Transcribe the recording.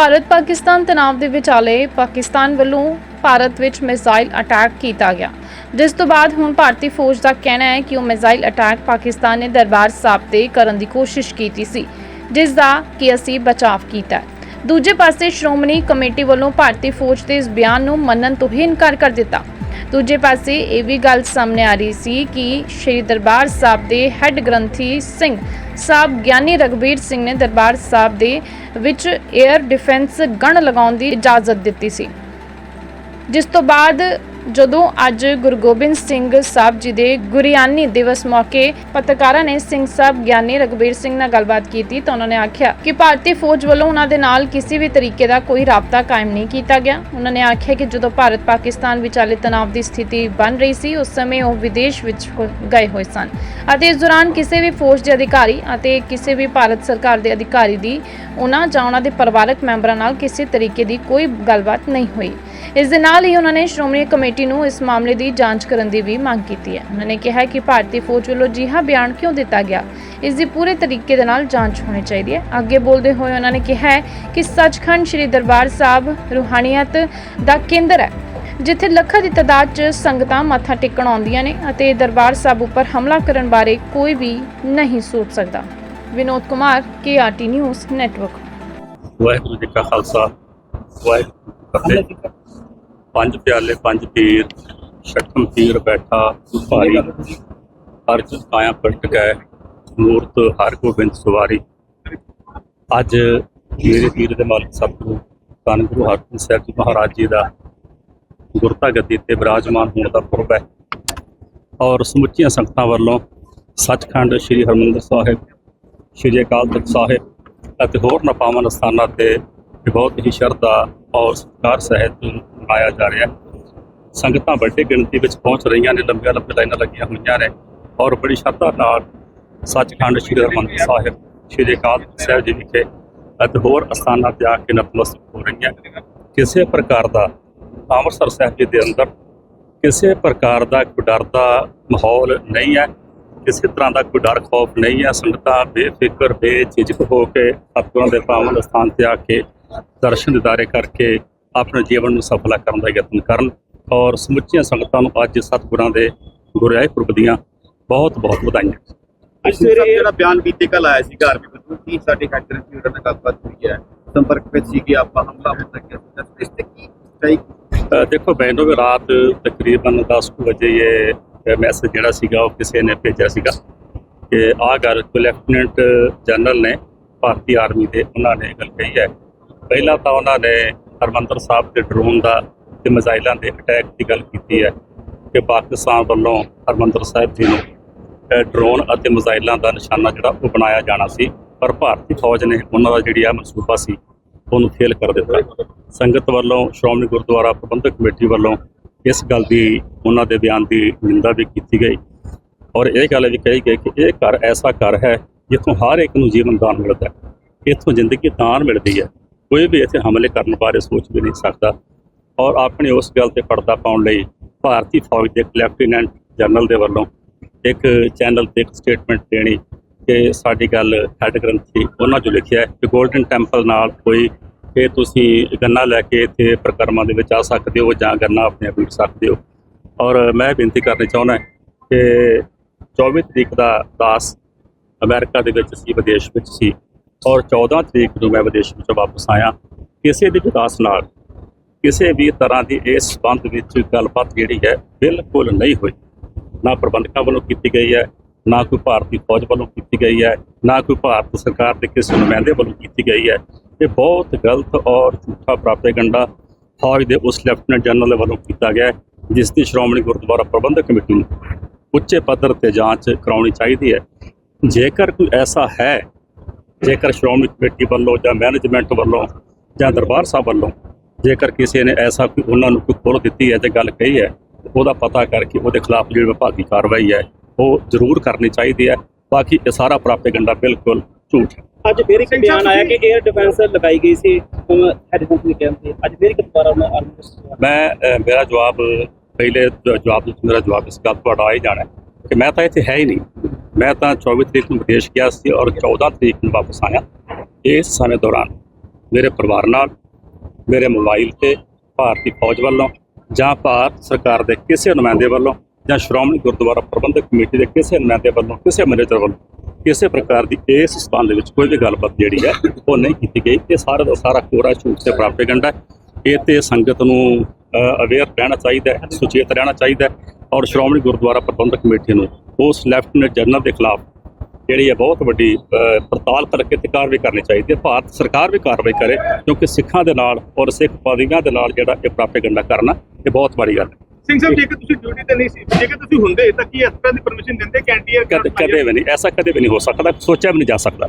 ਭਾਰਤ ਪਾਕਿਸਤਾਨ ਤਣਾਅ ਦੇ ਵਿਚਾਲੇ ਪਾਕਿਸਤਾਨ ਵੱਲੋਂ ਭਾਰਤ ਵਿੱਚ ਮਿਜ਼ਾਈਲ ਅਟੈਕ ਕੀਤਾ ਗਿਆ। ਜਿਸ ਤੋਂ ਬਾਅਦ ਹੁਣ ਭਾਰਤੀ ਫੌਜ ਦਾ ਕਹਿਣਾ ਹੈ ਕਿ ਉਹ ਮਿਜ਼ਾਈਲ ਅਟੈਕ ਪਾਕਿਸਤਾਨ ਨੇ ਦਰਬਾਰ ਸਾਹਿਬ ਤੇ ਕਰਨ ਦੀ ਕੋਸ਼ਿਸ਼ ਕੀਤੀ ਸੀ, ਜਿਸ ਦਾ ਕਿ ਅਸੀਂ ਬਚਾਅ ਕੀਤਾ ਦੂਜੇ ਪਾਸੇ ਸ਼੍ਰੋਮਣੀ ਕਮੇਟੀ ਵੱਲੋਂ ਭਾਰਤੀ ਫੌਜ ਦੇ ਇਸ ਬਿਆਨ ਨੂੰ ਮੰਨਣ ਤੋਂ ਹੀ ਇਨਕਾਰ ਕਰ ਦਿੱਤਾ। ਦੂਜੇ ਪਾਸੇ ਇਹ ਵੀ ਗੱਲ ਸਾਹਮਣੇ ਆ ਰਹੀ ਸੀ ਕਿ ਸ਼੍ਰੀ ਦਰਬਾਰ ਸਾਹਿਬ ਦੇ ਹੈੱਡ ਗ੍ਰੰਥੀ ਸਿੰਘ ਸਾਹਿਬ ਗਿਆਨੀ ਰਗਬੀਰ ਸਿੰਘ ਨੇ ਦਰਬਾਰ ਸਾਹਿਬ ਦੇ ਵਿੱਚ 에ਅਰ ਡਿਫੈਂਸ ਗਨ ਲਗਾਉਣ ਦੀ ਇਜਾਜ਼ਤ ਦਿੱਤੀ ਸੀ। ਜਿਸ ਤੋਂ ਬਾਅਦ ਜਦੋਂ ਅੱਜ ਗੁਰੂ ਗੋਬਿੰਦ ਸਿੰਘ ਸਾਹਿਬ ਜੀ ਦੇ ਗੁਰਿਆਨੀ ਦਿਵਸ ਮੌਕੇ ਪੱਤਰਕਾਰਾਂ ਨੇ ਸਿੰਘ ਸਾਹਿਬ ਗਿਆਨੀ ਰਗਬੀਰ ਸਿੰਘ ਨਾਲ ਗੱਲਬਾਤ ਕੀਤੀ ਤਾਂ ਉਹਨਾਂ ਨੇ ਆਖਿਆ ਕਿ ਭਾਰਤੀ ਫੌਜ ਵੱਲੋਂ ਉਹਨਾਂ ਦੇ ਨਾਲ ਕਿਸੇ ਵੀ ਤਰੀਕੇ ਦਾ ਕੋਈ ਰਾਬਤਾ ਕਾਇਮ ਨਹੀਂ ਕੀਤਾ ਗਿਆ। ਉਹਨਾਂ ਨੇ ਆਖਿਆ ਕਿ ਜਦੋਂ ਭਾਰਤ ਪਾਕਿਸਤਾਨ ਵਿਚਾਲੇ ਤਣਾਅ ਦੀ ਸਥਿਤੀ ਬਣ ਰਹੀ ਸੀ, ਉਸ ਸਮੇਂ ਉਹ ਵਿਦੇਸ਼ ਵਿੱਚ ਗਏ ਹੋਏ ਸਨ ਅਤੇ ਇਸ ਦੌਰਾਨ ਕਿਸੇ ਵੀ ਫੌਜ ਦੇ ਅਧਿਕਾਰੀ ਅਤੇ ਕਿਸੇ ਵੀ ਭਾਰਤ ਸਰਕਾਰ ਦੇ ਅਧਿਕਾਰੀ ਦੀ ਉਹਨਾਂ ਜਾਂ ਉਹਨਾਂ ਦੇ ਪਰਿਵਾਰਕ ਮੈਂਬਰਾਂ ਨਾਲ ਕਿਸੇ ਤਰੀਕੇ ਦੀ ਕੋਈ ਗੱਲਬਾਤ ਨਹੀਂ ਹੋਈ। ਇਸ ਦੇ ਨਾਲ ਹੀ ਉਹਨਾਂ ਨੇ ਸ਼੍ਰੋਮਣੀ ਕਮੇਟੀ ਨੂੰ ਇਸ ਮਾਮਲੇ ਦੀ ਜਾਂਚ ਕਰਨ ਦੀ ਵੀ ਮੰਗ ਕੀਤੀ ਹੈ। ਉਹਨਾਂ ਨੇ ਕਿਹਾ ਕਿ ਭਾਰਤੀ ਫੌਜ ਵੱਲੋਂ ਅਜਿਹਾ ਬਿਆਨ ਕਿਉਂ ਦਿੱਤਾ ਗਿਆ? ਇਸ ਦੀ ਪੂਰੇ ਤਰੀਕੇ ਦੇ ਨਾਲ ਜਾਂਚ ਹੋਣੀ ਚਾਹੀਦੀ ਹੈ। ਅੱਗੇ ਬੋਲਦੇ ਹੋਏ ਉਹਨਾਂ ਨੇ ਕਿਹਾ ਕਿ ਸੱਚਖੰਡ ਸ੍ਰੀ ਦਰਬਾਰ ਸਾਹਿਬ ਰੂਹਾਨੀਅਤ ਦਾ ਕੇਂਦਰ ਹੈ, ਜਿੱਥੇ ਲੱਖਾਂ ਦੀ ਤਾਦਾਦ 'ਚ ਸੰਗਤਾਂ ਮੱਥਾ ਟੇਕਣ ਆਉਂਦੀਆਂ ਨੇ ਅਤੇ ਦਰਬਾਰ ਸਾਹਿਬ ਉੱਪਰ ਹਮਲਾ ਕਰਨ ਬਾਰੇ ਕੋਈ ਵੀ ਨਹੀਂ ਸੋਚ ਸਕਦਾ। Vinod Kumar KRT news network. Waheguru ji ਕਾ ਖਾਲਸਾ, ਵਾਹਿਗੁਰੂ ਪੰਜ ਪਿਆਲੇ, ਪੰਜ ਪੀਰ ਛਠਮ ਪੀਰ ਬੈਠਾ ਭਾਰੀ ਅਰਜ ਕਾਇਆ ਪਲਟ ਗਏ ਮੂਰਤ ਹਰ ਗੋਬਿੰਦ ਸਵਾਰੀ। ਅੱਜ ਮੇਰੇ ਪੀਰ ਦੇ ਮਾਲਕ ਸਤਿਗੁਰੂ ਧੰਨ ਗੁਰੂ ਹਰਗੋਬਿੰਦ ਸਾਹਿਬ ਜੀ ਮਹਾਰਾਜ ਜੀ ਦਾ ਗੁਰਤਾ ਗੱਦੀ ਤੇ ਵਿਰਾਜਮਾਨ ਹੋਣ ਦਾ ਪੁਰਬ ਹੈ। ਔਰ ਸਮੁੱਚੀਆਂ ਸੰਗਤਾਂ ਵੱਲੋਂ ਸੱਚਖੰਡ ਸ੍ਰੀ ਹਰਿਮੰਦਰ ਸਾਹਿਬ, ਸ੍ਰੀ ਅਕਾਲ ਤਖਤ ਸਾਹਿਬ ਅਤੇ ਹੋਰ ਨਪਾਵਨ ਸਥਾਨਾਂ ਤੇ ਬਹੁਤ ਹੀ ਸ਼ਰਧਾ ਔਰ ਸਤਿਕਾਰ ਸਹਿਤ ਮਨਾਇਆ ਜਾ ਰਿਹਾ ਸੰਗਤਾਂ ਵੱਡੀ ਗਿਣਤੀ ਵਿੱਚ ਪਹੁੰਚ ਰਹੀਆਂ ਨੇ, ਲੰਬੀਆਂ ਲੰਬੀਆਂ ਲਾਈਨਾਂ ਲੱਗੀਆਂ ਹੋਈਆਂ ਨੇ ਔਰ ਬੜੀ ਸ਼ਰਧਾ ਨਾਲ ਸੱਚਖੰਡ ਸ੍ਰੀ ਹਰਿਮੰਦਰ ਸਾਹਿਬ, ਸ੍ਰੀ ਅਕਾਲ ਤਖਤ ਸਾਹਿਬ ਜੀ ਵਿਖੇ ਅਤੇ ਹੋਰ ਅਸਥਾਨਾਂ ਤੇ ਆ ਕੇ ਨਤਮਸਤਕ ਹੋ ਰਹੀਆਂ ਕਿਸੇ ਪ੍ਰਕਾਰ ਦਾ ਅੰਮ੍ਰਿਤਸਰ ਸਾਹਿਬ ਜੀ ਦੇ ਅੰਦਰ ਕਿਸੇ ਪ੍ਰਕਾਰ ਦਾ ਕੋਈ ਡਰ ਦਾ ਮਾਹੌਲ ਨਹੀਂ ਹੈ, ਕਿਸੇ ਤਰ੍ਹਾਂ ਦਾ ਕੋਈ ਡਰ ਖੌਫ ਨਹੀਂ ਹੈ। ਸੰਗਤਾਂ ਬੇਫਿਕਰ, ਬੇਝਿਜਕ ਹੋ ਕੇ ਸਤਿਗੁਰਾਂ ਦੇ ਪਾਵਨ ਸਥਾਨ ਤੇ ਆ ਕੇ ਦਰਸ਼ਨ ਦਿਦਾਰੇ ਕਰਕੇ ਆਪਣੇ ਜੀਵਨ ਨੂੰ ਸਫਲਾ ਕਰਨ ਦਾ ਯਤਨ ਕਰਨ ਔਰ ਸਮੁੱਚੀਆਂ ਸੰਗਤਾਂ ਨੂੰ ਅੱਜ ਸਤਿਗੁਰਾਂ ਦੇ ਗੁਰਿਆਈ ਪੁਰਬ ਦੀਆਂ ਬਹੁਤ ਬਹੁਤ ਵਧਾਈਆਂ। ਅੱਜ ਸਵੇਰੇ ਜਿਹੜਾ ਬਿਆਨ ਬੀਤੇ ਕੱਲ ਆਇਆ ਸੀ ਘਰ ਵਿੱਚ। ਕੀ ਸਾਡੇ ਹੈਕਰ ਸੀ ਉਹਨਾਂ ਨਾਲ ਗੱਲਬਾਤ ਹੋਈ ਹੈ? ਸੰਪਰਕ ਵਿੱਚ ਸੀ ਕਿ ਆਪਾਂ ਹਮਲਾ ਹੋ ਸਕਿਆ ਇਸ ਤੇ ਕੀ ਸਹੀ ਅ, ਦੇਖੋ ਮੈਨੂੰ ਵੀ ਰਾਤ ਤਕਰੀਬਨ 10 ਕੁ ਵਜੇ ਇਹ ਮੈਸੇਜ ਜਿਹੜਾ ਸੀਗਾ ਉਹ ਕਿਸੇ ਨੇ ਭੇਜਿਆ ਸੀਗਾ ਕਿ ਆਹ ਗੱਲ ਲੈਫਟੀਨੈਂਟ ਜਨਰਲ ਨੇ ਭਾਰਤੀ ਆਰਮੀ ਦੇ ਉਹਨਾਂ ਨੇ ਗੱਲ ਕਹੀ ਹੈ। ਪਹਿਲਾਂ ਤਾਂ ਉਹਨਾਂ ਨੇ ਹਰਮੰਦਰ ਸਾਹਿਬ ਦੇ ਡਰੋਨ ਦਾ ਤੇ ਮਿਜ਼ਾਈਲਾਂ ਦੇ ਅਟੈਕ ਦੀ ਗੱਲ ਕੀਤੀ ਹੈ ਕਿ ਪਾਕਿਸਤਾਨ ਵੱਲੋਂ ਹਰਮੰਦਰ ਸਾਹਿਬ ਜੀ ਨੂੰ ਡਰੋਨ ਅਤੇ ਮਿਜ਼ਾਈਲਾਂ ਦਾ ਨਿਸ਼ਾਨਾ ਜਿਹੜਾ ਉਹ ਬਣਾਇਆ ਜਾਣਾ ਸੀ, ਪਰ ਭਾਰਤੀ ਫੌਜ ਨੇ ਉਹਨਾਂ ਦਾ ਜਿਹੜੀ ਆ ਮਨਸੂਬਾ ਸੀ, ਉਹਨੂੰ ਫੇਲ ਕਰ ਦਿੱਤਾ। ਸੰਗਤ ਵੱਲੋਂ ਸ਼੍ਰੋਮਣੀ ਗੁਰਦੁਆਰਾ ਪ੍ਰਬੰਧਕ ਕਮੇਟੀ ਵੱਲੋਂ ਇਸ ਗੱਲ ਦੀ ਉਹਨਾਂ ਦੇ ਬਿਆਨ ਦੀ ਨਿੰਦਾ ਵੀ ਕੀਤੀ ਗਈ ਔਰ ਇਹ ਗੱਲ ਵੀ ਕਹੀ ਗਈ ਕਿ ਇਹ ਘਰ ਐਸਾ ਘਰ ਹੈ ਜਿੱਥੋਂ ਹਰ ਇੱਕ ਨੂੰ ਜੀਵਨ ਦਾਨ ਮਿਲਦਾ ਹੈ, ਇੱਥੋਂ ਜ਼ਿੰਦਗੀ ਦਾਨ ਮਿਲਦੀ ਹੈ। ਕੋਈ ਵੀ ਇੱਥੇ ਹਮਲੇ ਕਰਨ ਬਾਰੇ ਸੋਚ ਵੀ ਨਹੀਂ ਸਕਦਾ। ਔਰ ਆਪਣੀ ਉਸ ਗੱਲ ਤੇ ਪਰਦਾ ਪਾਉਣ ਲਈ ਭਾਰਤੀ ਫੌਜ ਦੇ ਇੱਕ ਲੈਫਟੀਨੈਂਟ ਜਨਰਲ ਦੇ ਵੱਲੋਂ ਇੱਕ ਚੈਨਲ ਤੇ ਇੱਕ ਸਟੇਟਮੈਂਟ ਦੇਣੀ ਕਿ ਸਾਡੀ ਗੱਲ ਹੈਡ ਗ੍ਰੰਥੀ ਉਹਨਾਂ ਜੋ ਲਿਖਿਆ ਹੈ ਕਿ 골ਡਨ ਟੈਂਪਲ ਨਾਲ ਕੋਈ ਕਿ ਤੁਸੀਂ ਗੰਨਾ ਲੈ ਕੇ ਇੱਥੇ ਪ੍ਰਕਰਮਾਂ ਦੇ ਵਿੱਚ ਆ ਸਕਦੇ ਹੋ ਜਾਂ ਗੰਨਾ ਆਪਣੇ ਆਪ ਬੀਜ ਸਕਦੇ ਹੋ। ਔਰ ਮੈਂ ਬੇਨਤੀ ਕਰਨੀ ਚਾਹੁੰਦਾ ਕਿ 24 ਤਰੀਕ ਦਾ ਦਾਸ ਅਮਰੀਕਾ ਦੇ ਵਿੱਚ ਸੀ, ਵਿਦੇਸ਼ ਵਿੱਚ ਸੀ। ਔਰ 14 ਤਰੀਕ ਨੂੰ ਮੈਂ ਵਿਦੇਸ਼ ਵਿੱਚੋਂ ਵਾਪਸ ਆਇਆ, ਕਿਸੇ ਵੀ ਵਿਕਾਸ ਨਾਲ ਕਿਸੇ ਵੀ ਤਰ੍ਹਾਂ ਦੀ ਇਸ ਸੰਬੰਧ ਵਿੱਚ ਗੱਲਬਾਤ ਜਿਹੜੀ ਹੈ ਬਿਲਕੁਲ ਨਹੀਂ ਹੋਈ। ਨਾ ਪ੍ਰਬੰਧਕਾਂ ਵੱਲੋਂ ਕੀਤੀ ਗਈ ਹੈ, ਨਾ ਕੋਈ ਭਾਰਤੀ ਫੌਜ ਵੱਲੋਂ ਕੀਤੀ ਗਈ ਹੈ, ਨਾ ਕੋਈ ਭਾਰਤ ਸਰਕਾਰ ਦੇ ਕਿਸੇ ਨੁਮਾਇੰਦੇ ਵੱਲੋਂ ਕੀਤੀ ਗਈ ਹੈ। ਇਹ ਬਹੁਤ ਗਲਤ ਔਰ ਝੂਠਾ ਪ੍ਰਾਪੇਗੰਡਾ ਫੌਜ ਦੇ ਉਸ ਲੈਫਟੀਨੈਂਟ ਜਨਰਲ ਵੱਲੋਂ ਕੀਤਾ ਗਿਆ ਜਿਸ ਦੀ ਸ਼੍ਰੋਮਣੀ ਗੁਰਦੁਆਰਾ ਪ੍ਰਬੰਧਕ ਕਮੇਟੀ ਨੂੰ ਉੱਚੇ ਪੱਧਰ ਤੇ ਜਾਂਚ ਕਰਾਉਣੀ ਚਾਹੀਦੀ ਹੈ। ਜੇਕਰ ਕੋਈ ਐਸਾ ਹੈ ਜੇਕਰ ਸ਼੍ਰੋਮਣੀ ਕਮੇਟੀ ਵੱਲੋਂ ਜਾਂ ਮੈਨੇਜਮੈਂਟ ਵੱਲੋਂ ਜਾਂ ਦਰਬਾਰ ਸਾਹਿਬ ਵੱਲੋਂ ਜੇਕਰ ਕਿਸੇ ਨੇ ਐਸਾ ਕੋਈ ਉਹਨਾਂ ਨੂੰ ਕੋਈ ਖੋਲ ਦਿੱਤੀ ਹੈ ਤੇ ਗੱਲ ਕਹੀ ਹੈ ਤੇ ਉਹਦਾ ਪਤਾ ਕਰਕੇ ਉਹਦੇ ਖਿਲਾਫ ਜਿਹੜੀ ਵਿਭਾਗੀ ਕਾਰਵਾਈ ਹੈ ਉਹ ਜ਼ਰੂਰ ਕਰਨੀ ਚਾਹੀਦੀ ਹੈ। ਬਾਕੀ ਇਹ ਸਾਰਾ ਪ੍ਰਾਪੇਗੰਡਾ ਬਿਲਕੁਲ ਝੂਠ ਹੈ। ਅੱਜ ਫਿਰ ਇੱਕ ਬਿਆਨ ਆਇਆ ਕਿ 에ਅਰ ਡਿਫੈਂਸ ਲਗਾਈ ਗਈ ਸੀ ਹੈਲੀਕਾਪਟਰ ਦੇ ਕੈਂਪ ਤੇ ਅੱਜ ਫਿਰ ਇੱਕ ਦੁਬਾਰਾ ਉਹਨਾਂ ਆਰਮੀ ਮੈਂ ਮੇਰਾ ਜਵਾਬ ਪਹਿਲੇ ਜਵਾਬ ਵਿੱਚ ਮੇਰਾ ਜਵਾਬ ਇਸ ਗੱਲ ਤੁਹਾਡਾ ਆ ਹੀ ਜਾਣਾ ਕਿ ਮੈਂ ਤਾਂ ਇੱਥੇ ਹੈ ਹੀ ਨਹੀਂ। ਮੈਂ ਤਾਂ 24 ਤਰੀਕ ਨੂੰ ਵਿਦੇਸ਼ ਗਿਆ ਸੀ ਔਰ 14 ਤਰੀਕ ਨੂੰ ਵਾਪਸ ਆਇਆ। ਇਸ ਸਮੇਂ ਦੌਰਾਨ ਮੇਰੇ ਪਰਿਵਾਰ ਨਾਲ, ਮੇਰੇ ਮੋਬਾਈਲ ਤੇ ਭਾਰਤੀ ਫੌਜ ਵੱਲੋਂ ਜਾਂ ਭਾਰਤ ਸਰਕਾਰ ਦੇ ਕਿਸੇ ਨੁਮਾਇੰਦੇ ਵੱਲੋਂ ਜਾਂ ਸ਼੍ਰੋਮਣੀ ਗੁਰਦੁਆਰਾ ਪ੍ਰਬੰਧਕ ਕਮੇਟੀ ਦੇ ਕਿਸੇ ਨੁਮਾਇੰਦੇ ਵੱਲੋਂ, ਕਿਸੇ ਮੈਨੇਜਰ ਵੱਲੋਂ, ਕਿਸੇ ਪ੍ਰਕਾਰ ਦੀ ਇਸ ਸਥਾਨ ਦੇ ਵਿੱਚ ਕੋਈ ਵੀ ਗੱਲਬਾਤ ਜਿਹੜੀ ਹੈ ਉਹ ਨਹੀਂ ਕੀਤੀ ਗਈ। ਇਹ ਸਾਰਾ ਦਾ ਸਾਰਾ ਕੋਰਾ ਝੂਠ ਤੇ ਪ੍ਰਾਪੇਗੰਡਾ ਹੈ। ਇਹ ਤੇ ਸੰਗਤ ਨੂੰ ਅਵੇਅਰ ਰਹਿਣਾ ਚਾਹੀਦਾ ਹੈ, ਸੁਚੇਤ ਰਹਿਣਾ ਚਾਹੀਦਾ ਹੈ ਔਰ ਸ਼੍ਰੋਮਣੀ ਗੁਰਦੁਆਰਾ ਪ੍ਰਬੰਧਕ ਕਮੇਟੀ ਨੂੰ ਉਸ ਲੈਫਟੀਨੈਂਟ ਜਨਰਲ ਦੇ ਖਿਲਾਫ ਜਿਹੜੀ ਹੈ ਬਹੁਤ ਵੱਡੀ ਪੜਤਾਲ ਕਰਕੇ ਤੇ ਕਾਰਵਾਈ ਕਰਨੀ ਚਾਹੀਦੀ ਹੈ। ਭਾਰਤ ਸਰਕਾਰ ਵੀ ਕਾਰਵਾਈ ਕਰੇ ਕਿਉਂਕਿ ਸਿੱਖਾਂ ਦੇ ਨਾਲ ਔਰ ਸਿੱਖ ਪਾਦਰੀਆਂ ਦੇ ਨਾਲ ਜਿਹੜਾ ਇਹ ਪ੍ਰਾਪੇਗੰਡਾ ਕਰਨਾ ਇਹ ਬਹੁਤ ਮਾੜੀ ਗੱਲ ਹੈ। ਸਿੰਘ ਸਾਹਿਬ ਜੇਕਰ ਤੁਸੀਂ ਡਿਊਟੀ ਤੇ ਨਹੀਂ ਸੀ ਜੇਕਰ ਤੁਸੀਂ ਹੁੰਦੇ ਤਾਂ ਕੀ ਇਸ ਤਰ੍ਹਾਂ ਦੀ ਪਰਮਿਸ਼ਨ ਦਿੰਦੇ? ਕੈਂਟੀਅਰ ਕਦੇ ਵੀ ਨਹੀਂ ਐਸਾ ਕਦੇ ਵੀ ਨਹੀਂ ਹੋ ਸਕਦਾ ਸੋਚਿਆ ਵੀ ਨਹੀਂ ਜਾ ਸਕਦਾ।